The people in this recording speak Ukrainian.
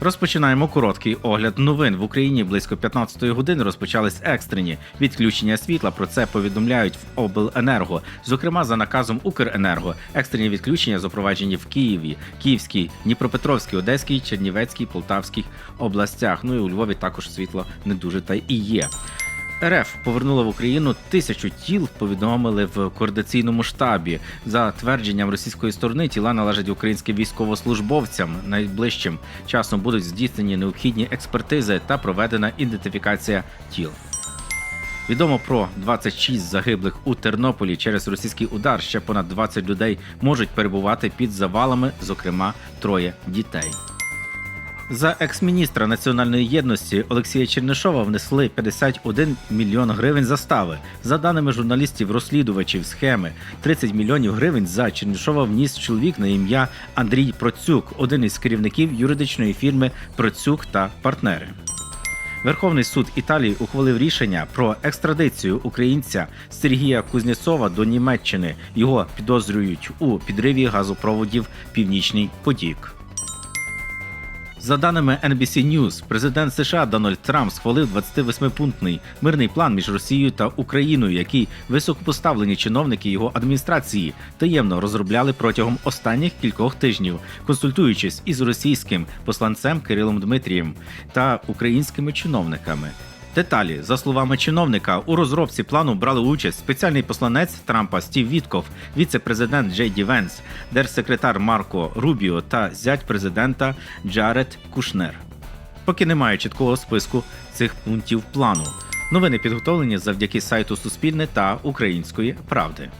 Розпочинаємо короткий огляд новин в Україні. Близько 15-ї години розпочались екстрені відключення світла. Про це повідомляють в обленерго. Зокрема, за наказом Укренерго. Екстрені відключення запроваджені в Києві, Київській, Дніпропетровській, Одеській, Чернівецькій, Полтавській областях. Ну і у Львові також світло не дуже та і є. РФ повернула в Україну тисячу тіл. Повідомили в координаційному штабі. За твердженням російської сторони, тіла належать українським військовослужбовцям. Найближчим часом будуть здійснені необхідні експертизи та проведена ідентифікація тіл. Відомо про 26 загиблих у Тернополі через російський удар. Ще понад 20 людей можуть перебувати під завалами, зокрема троє дітей. За екс-міністра національної єдності Олексія Чернишова внесли 51 мільйон гривень застави. За даними журналістів-розслідувачів схеми, 30 мільйонів гривень за Чернишова вніс чоловік на ім'я Андрій Процюк, один із керівників юридичної фірми Процюк та партнери. Верховний суд Італії ухвалив рішення про екстрадицію українця Сергія Кузнєцова до Німеччини. Його підозрюють у підриві газопроводів Північний Потік. За даними NBC News, президент США Дональд Трамп схвалив 28-пунктний мирний план між Росією та Україною, який високопоставлені чиновники його адміністрації таємно розробляли протягом останніх кількох тижнів, консультуючись із російським посланцем Кирилом Дмитрієм та українськими чиновниками. Деталі, за словами чиновника, у розробці плану брали участь спеціальний посланець Трампа Стів Вітков, віце-президент Джей Ді Венс, держсекретар Марко Рубіо та зять президента Джаред Кушнер. Поки немає чіткого списку цих пунктів плану. Новини підготовлені завдяки сайту Суспільне та Української правди.